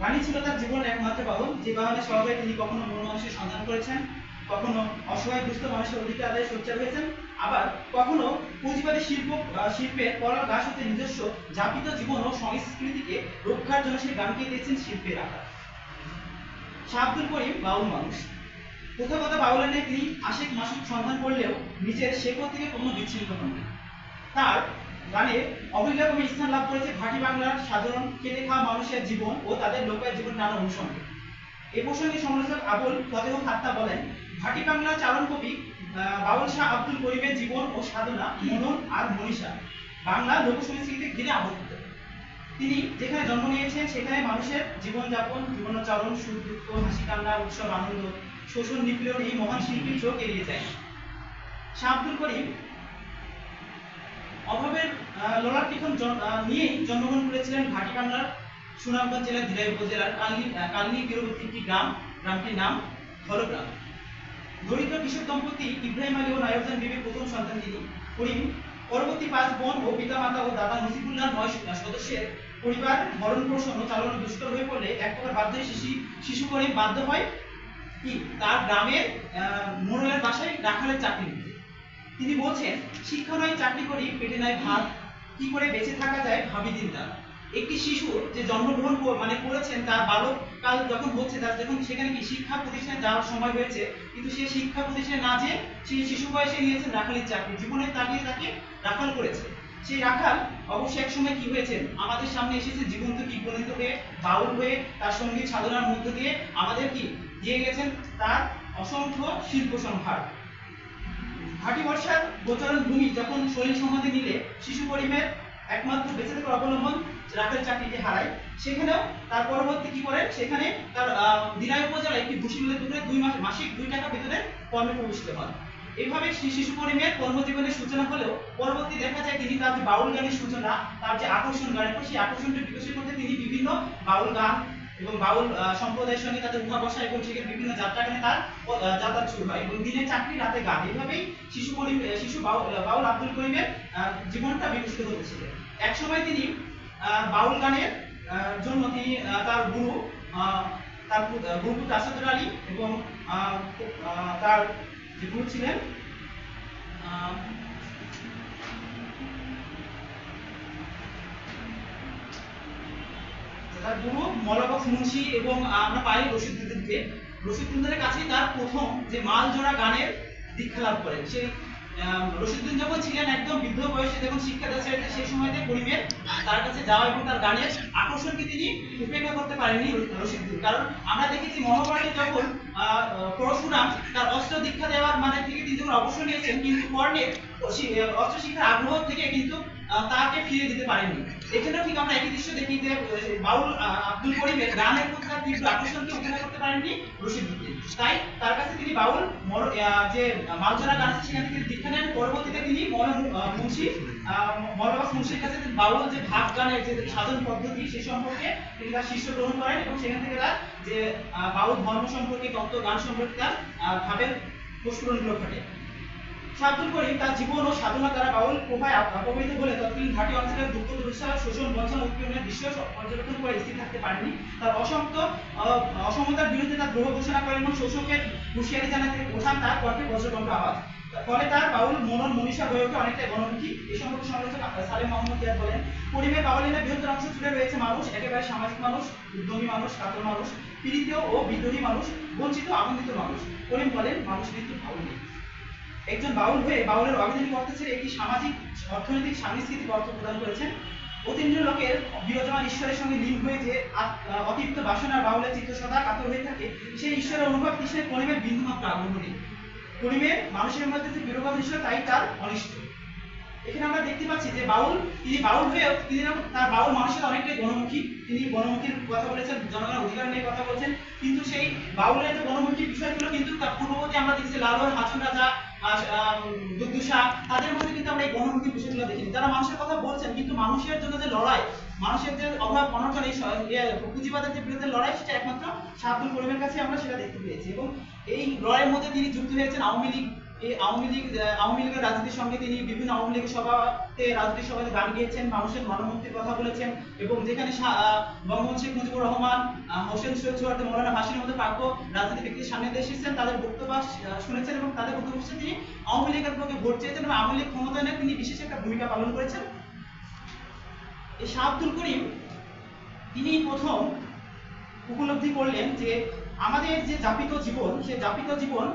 গানই ছিল তার জীবনের একমাত্র বাহন। যে বাহনে সহবাই তিনি কখনো মন মানুষের সন্ধান করেছেন, কখনো অসহায় দুস্থ মানুষের অধিকার আদায় সোচ্চার হয়েছেন, আবার কখনো পুঁজিবাদী শিল্প শিল্পের কলার গাছ হতে নিজস্ব যাপিত জীবন ও সংস্কৃতিকে রক্ষার জন্য সেই গানকে দিয়েছেন শিল্পের আকার। শাহ আব্দুল করিম বাউল মানুষ। প্রথাগত বাউলের তিনি আশিক মাসুক সন্ধান করলেও নিজের শেখর থেকে কোনো বিচ্ছিন্ন হন তার গানে অবিলম্বে স্থান লাভ করেছে ভাটি বাংলার সাধারণ খেটে খাওয়া মানুষের জীবন ও তাদের লোকের জীবন নানা অনুষঙ্গে। এ প্রসঙ্গে সমালোচক আবুল ফতেহ খাত্তা বলেন ভাটি বাংলার চারণ কবি বাউল শাহ আব্দুল করিমের জীবন ও সাধনা মনন আর মনীষা বাংলা লোক সংস্কৃতি ঘিরে আবদ্ধ তিনি যেখানে জন্ম নিয়েছেন সেখানে মানুষের জীবনযাপন জীবনাচরণ সুখ দুঃখ, হাসি কান্না, উৎসব, আনন্দ, শোষণ, নিপীড়ন এই মহান শিল্পীর চোখ এড়িয়ে যায়। শাহ আব্দুল করিম অভাবের লড়ার টিখন নিয়েই জন্মগ্রহণ করেছিলেন বাংলার সুনামগঞ্জ জেলার দিরাই উপজেলার কালনি কালনি তীরবর্তী একটি গ্রাম, গ্রামটির নাম ধরগ্রাম দরিদ্র কৃষক দম্পতি ইব্রাহিম আলী ও নায়রজান বিবির প্রথম সন্তান তিনি করিম, পরবর্তী পাঁচ বোন ও পিতামাতা ও দাদা নসিবুল্লাহ নয় সদস্যের পরিবার ভরণ ও চালানো দুষ্কর হয়ে পড়লে এক প্রকার বাধ্য শিশু শিশু করিম বাধ্য হয় কি তার গ্রামের মোড়লের বাসায় রাখালের চাকরি। তিনি বলছেন, শিক্ষা নয়, চাকরি করি, পেটে নাই ভাত। কি করে বেঁচে থাকা যায় ভাবি দিন তার একটি শিশু যে জন্মগ্রহণ মানে করেছেন, তার বালক কাল যখন হচ্ছে, তার যখন সেখানে কি শিক্ষা প্রতিষ্ঠানে যাওয়ার সময় হয়েছে, কিন্তু সে শিক্ষা প্রতিষ্ঠানে না যেয়ে সেই শিশু বয়সে নিয়েছেন রাখালির চাকরি। জীবনের তাগিয়ে তাকে রাখাল করেছে। সেই রাখাল অবশ্যই এক সময় কি হয়েছে, আমাদের সামনে এসেছে জীবন্ত কিংবদন্তি হয়ে, বাউল হয়ে, তার সংগীত সাধনার মধ্য দিয়ে আমাদের কি দিয়ে গেছেন? তার অসংখ্য শিল্প সম্ভার। ঘাটি বর্ষার গোচরণ ভূমি যখন শরীর সমাধি নিলে শিশু পরিমের একমাত্র বেঁচে থাকার অবলম্বন রাখের চাকরিটি হারায়, সেখানেও তার পরবর্তী কি করেন সেখানে তার দিনাই উপজেলায় একটি ভুসি মিলের দোকানে দুই মাস, মাসিক দুই টাকা বেতনে কর্মে প্রবেশিত হন। এইভাবে শি- শিশু পরিমের কর্মজীবনের সূচনা হলেও পরবর্তী দেখা যায় তিনি তার যে বাউল গানের সূচনা, তার যে আকর্ষণ গানের, সেই আকর্ষণকে বিকশিত করতে তিনি বিভিন্ন বাউল গান এবং বাউল সম্প্রদায়ের সঙ্গে তাদের উঠা বসা এবং সেখানে বিভিন্ন যাত্রা গানে তার যাতায়াত শুরু হয়। এবং দিনে চাকরি, রাতে গান। এইভাবেই শিশু করিম শিশু বাউল আব্দুল করিমের জীবনটা বিকশিত হতেছিল একসময় তিনি বাউল গানের জন্য তিনি তার গুরু তার গুরু আসাদুর আলী এবং তার যে গুরু ছিলেন তার গুরু মলাবক্স মুন্সি এবং আমরা পাই রশিদুদ্দিনকে রশিদুদ্দিনের কাছেই তার প্রথম যে মাল জোড়া গানের দীক্ষা লাভ করেন। সেই রশিদুদ্দিন যখন ছিলেন একদম বৃদ্ধ বয়সে যখন শিক্ষা দেওয়া সেই সময়তে পরিবেশ তার কাছে যাওয়া এবং তার গানের আকর্ষণকে তিনি উপেক্ষা করতে পারেননি রশিদুদ্দিন কারণ আমরা দেখেছি মহাভারতে যখন পরশুরাম তার অস্ত্র দীক্ষা দেওয়ার মানে থেকে তিনি যখন অবসর নিয়েছেন, কিন্তু কর্ণের অস্ত্র শিক্ষার আগ্রহ থেকে কিন্তু তাকে ফিরে দিতে পারেননি এখানেও ঠিক আমরা একই দৃশ্য দেখি যে বাউল আব্দুল করিমের গানের প্রতি তার তীব্র আকর্ষণকে উপেক্ষা করতে পারেননি রশিদুদ্দিন তাই তার কাছে তিনি বাউল যে মালজোড়া গান আছে সেখান থেকে দীক্ষা নেন। পরবর্তীতে তিনি মুন্সি মলবাস মুন্সির কাছে বাউল যে ভাব গানের যে সাধন পদ্ধতি সে সম্পর্কে তিনি তার শিষ্য গ্রহণ করেন এবং সেখান থেকে তার যে বাউল ধর্ম সম্পর্কে তত্ত্ব, গান সম্পর্কে তার ভাবের প্রস্ফুরণগুলো ঘটে শাহ করিম তার জীবন ও সাধনা দ্বারা বাউল প্রভায় প্রভাবিত বলে তৎকালীন ঘাটি অঞ্চলের দুঃখ, দুর্দশা, শোষণ, বঞ্চনা, উৎপীড়নের দৃশ্য পর্যবেক্ষণ করে স্থির থাকতে পারেনি। তার অসংখ্য অসমতার বিরুদ্ধে তার গ্রহ ঘোষণা করেন এবং শোষকের হুঁশিয়ারি জানাতে ওঠান তার কণ্ঠে বজ্রকণ্ঠ আওয়াজ। ফলে তার বাউল মনন মনীষা হয়ে ওঠে অনেকটাই গণমুখী। এই সম্পর্কে সমালোচক সালেম মোহাম্মদ ইয়াদ বলেন পরিবেশ বাউলিনের বৃহত্তর অংশ জুড়ে রয়েছে মানুষ, একেবারে সামাজিক মানুষ, উদ্যমী মানুষ, কাতর মানুষ, পীড়িত ও বিদ্রোহী মানুষ, বঞ্চিত, আনন্দিত মানুষ। করিম বলেন, মানুষ মৃত্যু বাউল নেই। একজন বাউল হয়ে বাউলের অভিধানিক অর্থ ছেড়ে একটি সামাজিক, অর্থনৈতিক সাংস্কৃতিক অর্থ প্রদান করেছেন। অতীন্দ্র লোকের বিরাজমান ঈশ্বরের সঙ্গে লীন হয়ে যে অতিরিক্ত বাসনার বাউলের চিত্র সদা কাতর হয়ে থাকে, সেই ঈশ্বরের অনুভব কৃষ্ণের কলিমের বিন্দুমাত্র আগ্রহ নেই করিমের মানুষের মধ্যে যে বিরোধ ঈশ্বর তাই তার অনিষ্ট। এখানে আমরা দেখতে পাচ্ছি যে বাউল, তিনি বাউল হয়েও তিনি তার বাউল মানুষের অনেকটাই গণমুখী তিনি গণমুখীর কথা বলেছেন, জনগণের অধিকার নিয়ে কথা বলছেন। কিন্তু সেই বাউলের যে গণমুখী বিষয়গুলো কিন্তু তার পূর্ববর্তী আমরা দেখছি লালন হাসন রাজা দুর্দুষা তাদের মধ্যে কিন্তু আমরা এই গণমুখী বিষয়গুলো দেখিনি। তারা মানুষের কথা বলছেন, কিন্তু মানুষের জন্য যে লড়াই, মানুষের যে অভাব, অনটন, এই পুঁজিবাদের যে বিরুদ্ধে লড়াই, সেটা একমাত্র শাহ আব্দুল করিমের কাছে আমরা সেটা দেখতে পেয়েছি। এবং এই লড়াইয়ের মধ্যে তিনি যুক্ত হয়েছেন আওয়ামী লীগ এই আওয়ামী লীগ, আওয়ামী লীগের রাজনীতির সঙ্গে তিনি বিভিন্ন আওয়ামী লীগের সভা তে রাজনৈতিক সভায় গান গিয়েছেন, মানুষের মনোমুক্তির কথা বলেছেন এবং যেখানে বঙ্গবন্ধু শেখ মুজিবুর রহমান হোসেন সৈয়দ সোহরাতে মৌলানা ভাসিনের মধ্যে প্রাজ্ঞ রাজনৈতিক ব্যক্তির সামনে এসেছেন, তাদের বক্তব্য শুনেছেন এবং তাদের বক্তব্য শুনে তিনি আওয়ামী লীগের পক্ষে ভোট চেয়েছেন এবং আওয়ামী লীগ ক্ষমতায়নে তিনি বিশেষ একটা ভূমিকা পালন করেছেন। এই শাহ আব্দুল করিম, তিনি প্রথম উপলব্ধি করলেন যে আমাদের যে যাপিত জীবন, সে যাপিত জীবন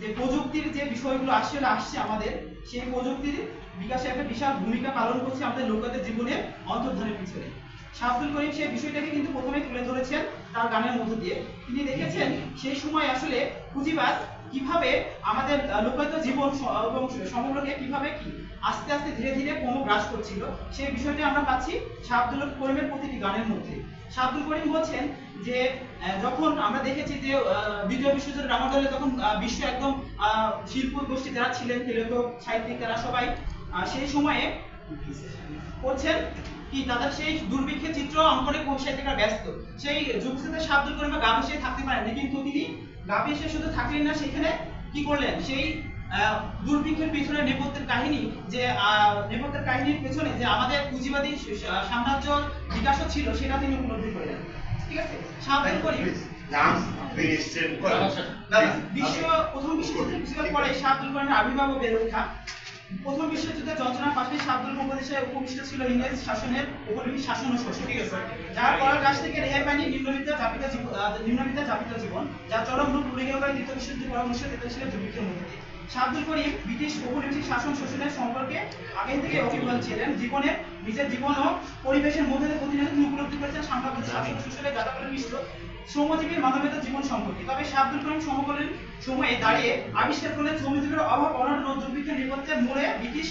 যে প্রযুক্তির যে বিষয়গুলো আসলে আসছে আমাদের, সেই প্রযুক্তির বিকাশে একটা বিশাল ভূমিকা পালন করছে আমাদের লোকদের জীবনের অন্তর্ধানের পিছনে। শাহ আব্দুল করিম সেই বিষয়টাকে কিন্তু প্রথমে তুলে ধরেছেন তার গানের মধ্য দিয়ে। তিনি দেখেছেন সেই সময় আসলে পুঁজিবাদ কীভাবে আমাদের লোকায়ত জীবন এবং সমগ্রকে কীভাবে কি আস্তে আস্তে ধীরে ধীরে ক্রম গ্রাস করছিল, সেই বিষয়টি আমরা পাচ্ছি শাহ করিমের প্রতিটি গানের মধ্যে। শাহ করিম বলছেন যে যখন আমরা দেখেছি যে দ্বিতীয় বিশ্বযুদ্ধের রামাডলে তখন বিশ্ব একদম শিল্প গোষ্ঠী যারা ছিলেন লেখক সাহিত্যিক তারা সবাই সেই সময়ে করছেন কি, তাদের সেই দুর্ভিক্ষের চিত্র অঙ্কনে কোন সাহিত্যিকরা ব্যস্ত। সেই যুগসাথে শাহ আব্দুল করিম বা গাভী সে থাকতে পারেন কিন্তু তিনি গাভী সে শুধু থাকলেন না, সেখানে কি করলেন? সেই দুর্ভিক্ষের পিছনে নেপথ্যের কাহিনী, যে নেপথ্যের কাহিনীর পেছনে যে আমাদের পুঁজিবাদী সাম্রাজ্য বিকাশও ছিল, সেটা তিনি উপলব্ধি করলেন। ঠিক আছে? শাহ আব্দুল নাম আপনি এসছেন না, না, বিশ্ব প্রথম বিশ্বযুদ্ধের পরে শাহ আব্দুল করিমের আবির্ভাব ও বেড়ে প্রথম বিশ্বযুদ্ধে যন্ত্রণার পাশে শাহ উপদেশে উপবিষ্ট ছিল ইংরেজ শাসনের শাসন ও শোষণ ঠিক আছে? যার করার কাছ থেকে রেহাই পায়নি নিম্নবিদ্যা জাপিত জীবন জীবন যার চরম রূপ গেল দ্বিতীয় বিশ্বযুদ্ধের পর উনিশশো তেতাল্লিশ সালের দুর্ভিক্ষের মধ্যে। আব্দুল করিম ব্রিটিশ উপনিবেশিক শাসন শোষণের সম্পর্কে আগে থেকে অভিজ্ঞ ছিলেন। জীবনে নিজের জীবন ও পরিবেশের মধ্যে প্রতিনিয়ত তিনি উপলব্ধি করেছেন সাম্রাজ্য শাসন শোষণের যাতাকলে মিশ্র শ্রমজীবীর মানবেতর জীবন সম্পর্কে। তবে শাহ আব্দুল করিম সমকালীন সময়ে দাঁড়িয়ে আবিষ্কার করলেন শ্রমজীবীর অভাব অনন্য দুর্ভিক্ষের নেপথ্যে মূলে ব্রিটিশ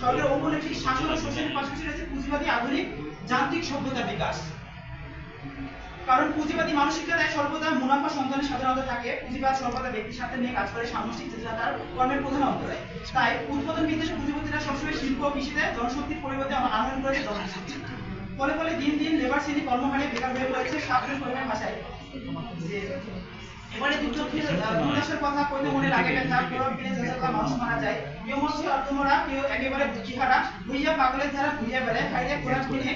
সরকারের ঔপনিবেশিক শাসন ও শোষণের পাশাপাশি রয়েছে পুঁজিবাদী আধুনিক যান্ত্রিক সভ্যতার বিকাশ। কারণ পুঁজিবাদী মানসিকতায় সর্বদা মুনাফা সন্তানের সাধারণত থাকে। পুঁজিবাদ সর্বদা ব্যক্তির সাথে নিয়ে কাজ করে, সামষ্টিক চেতনা কর্মের প্রধান অন্তরায় তাই উৎপাদন বিদ্বেষে পুঁজিপতিরা সবসময় শিল্প কৃষিতে জনশক্তির পরিবর্তে আনয়ন করেছে জনশক্তি ফলে ফলে দিন দিন লেবার শ্রেণি কর্মহারে বেকার হয়ে পড়েছে সাধারণ পরিমাণ ভাষায়। এবারে দুর্যোগের দুর্দশার কথা কইতে মনে লাগে ব্যথা কেউ বিনে যাতা মানুষ মারা যায়। কেউ মধ্যে অর্থমরা কেউ একেবারে বুদ্ধিহারা ভুইয়া পাগলের ধারা ভুইয়া বেড়ায় খাইলে কোরআন কিনে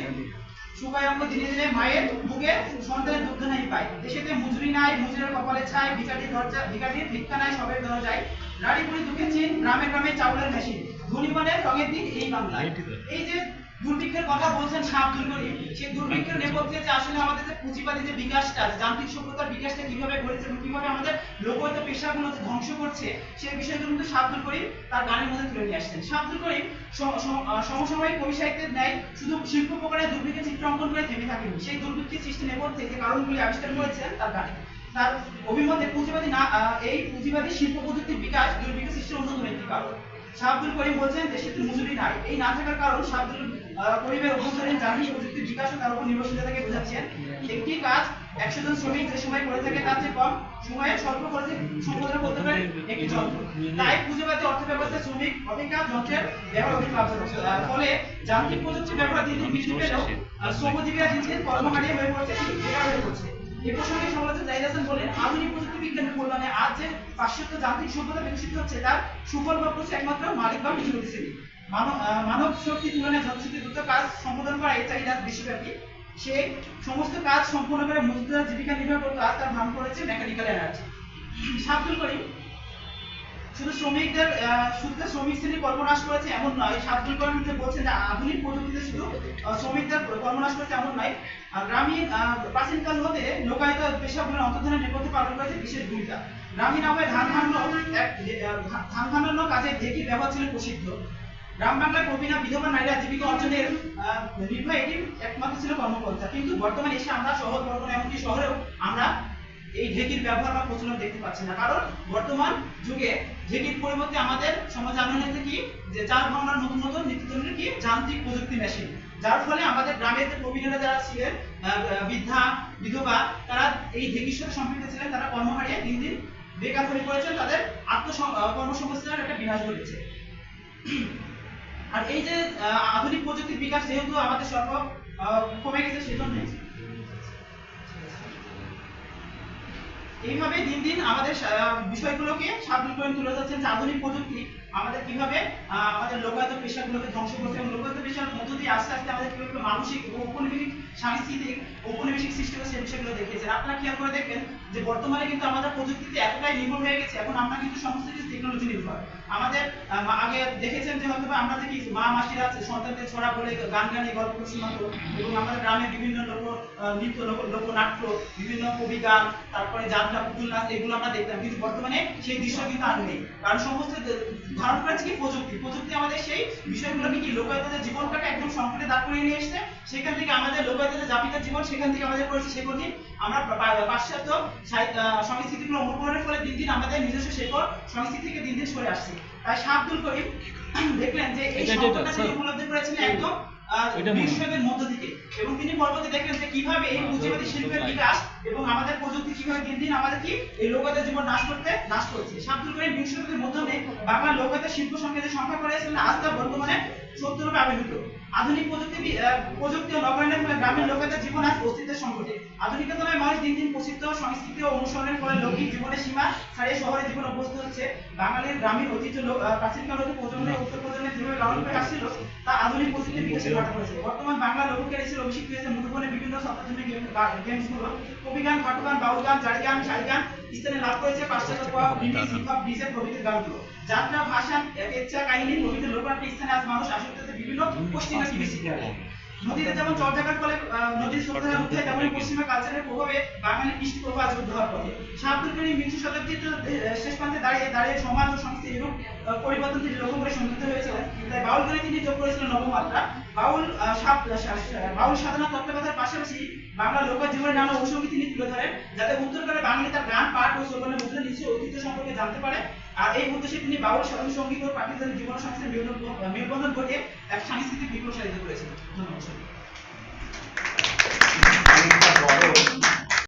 শুকায় অঙ্গ দিনে দিনে মায়ের বুকে সন্তানের দুগ্ধ নাই পায়? দেশেতে মজুরি নাই মজুরের কপালে ছায় ভিকাটির দরজা ভিকাটির ভিক্ষা নাই সবের দরজায় নারী পুরি দুঃখে চিন গ্রামে গ্রামে চাউলের মেশিন। ধনীমানের রঙের দিন এই বাংলায়। এই যে দুর্ভিক্ষের কথা বলছেন শাহ করিম সেই দুর্ভিক্ষের নেপথ্যে যে আসলে আমাদের যে পুঁজিবাদী যে বিকাশটা যান্ত্রিক সভ্যতার বিকাশটা কীভাবে ঘটেছে এবং কীভাবে আমাদের লোকগত পেশাগুলো ধ্বংস করছে, সেই বিষয়গুলো কিন্তু শাহ করিম তার গানের মধ্যে তুলে নিয়ে আসছেন। শাহ করিম সমসাময়িক কবি সাহিত্যের ন্যায় শুধু শিল্প প্রকারের দুর্ভিক্ষের চিত্র অঙ্কন করে থেমে থাকেনি। সেই দুর্ভিক্ষের সৃষ্টি নেপথ্যে যে কারণগুলি আবিষ্কার করেছেন তার গানে। তার অভিমতে পুঁজিবাদী না এই পুঁজিবাদী শিল্প প্রযুক্তির বিকাশ দুর্ভিক্ষ সৃষ্টির অন্যতম একটি কারণ। শাহ করিম বলছেন দেশে মজুরি নাই। এই না থাকার কারণ শাহ করিমের অভ্যন্তরীণ যান্ত্রিক প্রযুক্তির বিকাশ ও তার উপর নির্ভরশীলতাকে বোঝাচ্ছেন একটি কাজ, একশো জন শ্রমিক যে সময় করে থাকে তার চেয়ে কম সময়ে স্বল্প খরচে সম্পাদন করতে পারে একটি যন্ত্র। তাই পুঁজিবাদী অর্থ ব্যবস্থায় শ্রমিক অপেক্ষা যন্ত্রের ব্যবহার অধিক লাভজনক। ফলে যান্ত্রিক প্রযুক্তির ব্যবহার দিন দিন বৃদ্ধি পেলেও শ্রমজীবীরা দিন দিন কর্মহারিয়ে হয়ে পড়ছে বেকার হয়ে পড়ছে। এ প্রসঙ্গে সমালোচক জাহিদ হাসান বলেন, আধুনিক প্রযুক্তি বিজ্ঞানের কল্যাণে আজ যে পাশ্চাত্য যান্ত্রিক সভ্যতা বিকশিত হচ্ছে, তার সুফল করছে একমাত্র মালিক বা শ্রেণি। মানব শক্তি তুলনায় জনশক্তি দ্রুত কাজ সম্পাদন করা এই চাহিদা বিশ্বব্যাপী। সে সমস্ত কাজ সম্পূর্ণ করে মজুদার জীবিকা নির্বাহ করতে আজ তার ভান করেছে মেকানিক্যাল এনার্জি সাবদুল করিম শুধু শ্রমিকদের শুধু শ্রমিক শ্রেণির কর্মনাশ করেছে এমন নয় সাবদুল করিম যে বলছেন যে আধুনিক প্রযুক্তিতে শুধু শ্রমিকদের কর্মনাশ করেছে এমন নয় আর গ্রামীণ প্রাচীনকাল হতে লোকায়ত পেশাগুলোর অন্তর্ধানের নেপথ্যে পালন করেছে বিশেষ ভূমিকা। গ্রামীণ আবহাওয়ায় ধান আহ, ধান খানানো কাজে ঢেকির ব্যবহার ছিল প্রসিদ্ধ। গ্রাম বাংলায় প্রবীণা বিধবা নারীরা জীবিকা অর্জনের নির্ভয় এটি একমাত্র ছিল কর্মপন্থা। কিন্তু বর্তমানে এসে আমরা শহর বর্তমানে এমনকি শহরেও আমরা এই ঢেকির ব্যবহার বা প্রচলন দেখতে পাচ্ছি না। কারণ বর্তমান যুগে ঢেকির পরিবর্তে আমাদের সমাজে আনা হয়েছে কি? যে চার ভাঙার নতুন নতুন নিত্যদিনের কি? যান্ত্রিক প্রযুক্তি মেশিন যার ফলে আমাদের গ্রামের যে প্রবীণরা যারা ছিলেন বৃদ্ধা, বিধবা, তারা এই ঢেকির সাথে সম্পৃক্ত ছিলেন, তারা কর্ম হারিয়ে দিন দিন বেকার হয়ে পড়েছেন, তাদের আত্ম কর্মসংস্থানের একটা বিনাশ ঘটেছে। আর এই যে আধুনিক প্রযুক্তির বিকাশ যেহেতু আমাদের সর্ব কমে গেছে, সেজন্য এইভাবে দিন দিন আমাদের বিষয়গুলোকে সাবলীল করে তুলে ধরছেন যে আধুনিক প্রযুক্তি আমাদের কীভাবে আমাদের লোকায়ত পেশাগুলোকে ধ্বংস করছে এবং লোকায়ত পেশার মধ্য দিয়ে আস্তে আস্তে আমাদের কীভাবে মানসিক ও ঔপনিবেশিক সাংস্কৃতিক ঔপনিবেশিক হচ্ছে সেই বিষয়গুলো দেখিয়েছেন। আপনারা খেয়াল করে দেখবেন যে বর্তমানে কিন্তু আমাদের প্রযুক্তিতে এতটাই নির্ভর হয়ে গেছে, এখন আমরা কিন্তু সমস্ত কিছু টেকনোলজি নির্ভর। আমাদের আগে দেখেছেন যে হয়তো আমরা দেখি মা মাসিরা আছে, সন্তানদের ছড়া বলে গান গানে গল্প শোনাতো এবং আমাদের গ্রামে বিভিন্ন লোক নৃত্য, লোক, লোকনাট্য, বিভিন্ন কবি গান, তারপরে যাত্রা, পুতুল নাচ, এগুলো আমরা দেখতাম। কিন্তু বর্তমানে সেই দৃশ্য কিন্তু আর নেই। কারণ সমস্ত ধারণ করেছে কি প্রযুক্তি? প্রযুক্তি আমাদের সেই বিষয়গুলোকে কি লোকায়তদের জীবনটাকে একদম সংকটে দাঁড় করিয়ে নিয়ে এসছে? সেখান থেকে আমাদের লোকায়তদের জাপিতার জীবন সেখান থেকে আমাদের করেছে সেগুলি আমরা পা- পা- পাশ্চাত্য সংস্কৃতিগুলো অনুকরণের ফলে দিন দিন আমাদের নিজস্ব শেকড় সংস্কৃতি থেকে দিন দিন সরে আসছে। তাই শাব্দুল করিম দেখলেন যে এই এটা- তিনি উপলব্ধি করেছিলেন একদম হয়। বিশ্বদের মধ্য থেকে। এবং তিনি পরবর্তী দেখলেন যে কীভাবে এই পুঁজিবাদী শিল্পের বিকাশ এবং আমাদের প্রযুক্তি কীভাবে দিন দিন আমাদের কি এই লোকদের জীবন নাশ করতে নাশ করছে। করিম বিংশ শতাব্দীর মধ্যে বাংলা লোকদের শিল্প সংকেতের সংখ্যা করেছিলেন আজ তা বর্তমানে সত্তর আবির্ভূত। আধুনিক প্রযুক্তি প্রযুক্তি ও নগরায়নের ফলে গ্রামের লোকেদের জীবন আজ অস্তিত্বের সংকটে। আধুনিকতায় মানুষ দিন দিন প্রসিদ্ধ সংস্কৃতি ও অনুসরণের ফলে লৌকিক জীবনের সীমা ছাড়িয়ে শহরে জীবন অভ্যস্ত হচ্ছে। বাঙালির গ্রামীণ ঐতিহ্য প্রাচীনকাল হতে প্রজন্মে উত্তর প্রজন্মে যেভাবে লালন করে আসছিল তা আধুনিক প্রযুক্তির বিকাশে ঘটা করেছে বর্তমান বাংলা লোককের এসে অভিষিক্ত হয়েছে মুঠোফোনে বিভিন্ন সপ্তাহে গেমসগুলো কবি গান খাটু গান বাউল গান জারি গান শাড়ি গান স্থানে লাভ করেছে পাশ্চাত্য pop remix hip hop DJ প্রভৃতির গানগুলো। যাত্রা ভাষা পেচ্চা কাহিনী প্রভৃতির লোকনাট্য স্থানে আজ মানুষ আসক্ত হচ্ছে বিভিন্ন পশ্চিমা সিরিয়ালে নদীতে যেমন চর্যাকার ফলে নদীর স্রোতের উঠে তেমন পশ্চিমা কালচারের প্রভাবে বাঙালি কৃষ্টি প্রভাব উদ্ধ হওয়ার পথে। শাহাবুল করিম বিংশ শতাব্দীর শেষ প্রান্তে দাঁড়িয়ে দাঁড়িয়ে সমাজ ও সংস্কৃতি এরূপ পরিবর্তনটি পরিবর্তন তিনি লক্ষ্য করে সংযুক্ত হয়েছিলেন তাই বাউল করে তিনি যোগ করেছিলেন নবমাত্রা বাউল বাউল সাধনা তত্ত্বাবধার পাশাপাশি বাংলা লোক জীবনের নানা অনুষঙ্গী তিনি তুলে ধরেন যাতে উত্তর করে বাঙালি তার গান, পাঠ ও শ্রবণের মধ্যে নিজের ঐতিহ্য সম্পর্কে জানতে পারে। আর এই উদ্দেশ্যে তিনি বাউল সাধন, সংগীত ও পাকিস্তানের জীবন সংস্থার মেলবন্ধন ঘটে এক সাংস্কৃতিক বিপ্লব সাধিত করেছিলেন ধন্যবাদ